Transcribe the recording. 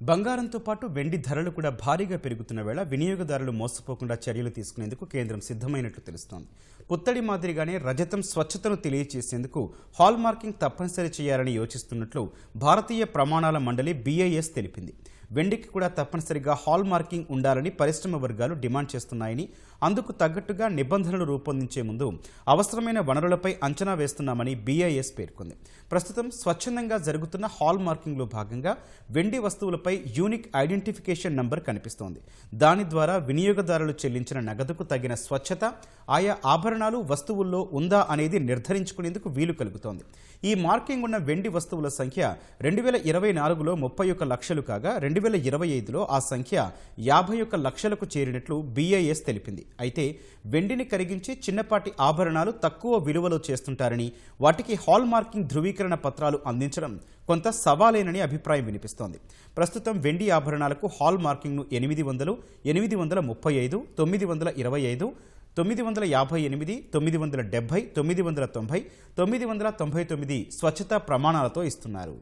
బంగారంతో పాటు వెండి ధరలు కూడా భారీగా పెరుగుతున్న వేళ వినియోగదారులు మోసపోకుండా చర్యలు తీసుకునేందుకు కేంద్రం సిద్ధమైనట్లు తెలుస్తోంది. పుత్తడి మాదిరిగానే రజతం స్వచ్ఛతను తెలియజేసేందుకు హాల్ మార్కింగ్ తప్పనిసరి చేయాలని యోచిస్తున్నట్లు భారతీయ ప్రమాణాల మండలి బీఐఎస్ తెలిపింది. వెండికి కూడా తప్పనిసరిగా హాల్ మార్కింగ్ ఉండాలని పరిశ్రమ వర్గాలు డిమాండ్ చేస్తున్నాయని అందుకు తగ్గట్టుగా నిబంధనలు రూపొందించే ముందు అవసరమైన వనరులపై అంచనా వేస్తున్నామని బీఐఎస్ పేర్కొంది. ప్రస్తుతం స్వచ్ఛందంగా జరుగుతున్న హాల్ మార్కింగ్లో భాగంగా వెండి వస్తువులపై యూనిక్ ఐడెంటిఫికేషన్ నంబర్ కనిపిస్తోంది. దాని ద్వారా వినియోగదారులు చెల్లించిన నగదుకు తగిన స్వచ్ఛత ఆయా ఆభరణాలు వస్తువుల్లో ఉందా అనేది నిర్ధారించుకునేందుకు వీలు కలుగుతోంది. ఈ మార్కింగ్ ఉన్న వెండి వస్తువుల సంఖ్య రెండు వేల ఇరవై నాలుగులో ముప్పై ఒక్క లక్షలు కాగా రెండు రెండు వేల ఇరవై ఐదులో ఆ సంఖ్య యాభై ఒక్క లక్షలకు చేరినట్లు బీఐఎస్ తెలిపింది. అయితే వెండిని కరిగించి చిన్నపాటి ఆభరణాలు తక్కువ విలువలో చేస్తుంటారని వాటికి హాల్ మార్కింగ్ ధృవీకరణ పత్రాలు అందించడం కొంత సవాలేనని అభిప్రాయం వినిపిస్తోంది. ప్రస్తుతం వెండి ఆభరణాలకు హాల్ మార్కింగ్ను ఎనిమిది వందలు ఎనిమిది వందల ముప్పై ఐదు తొమ్మిది వందల ఇరవై ఐదు తొమ్మిది వందల యాభై ఎనిమిది తొమ్మిది వందల డెబ్బై తొమ్మిది వందల తొంభై తొమ్మిది వందల తొంభై తొమ్మిది స్వచ్ఛతా ప్రమాణాలతో ఇస్తున్నారు.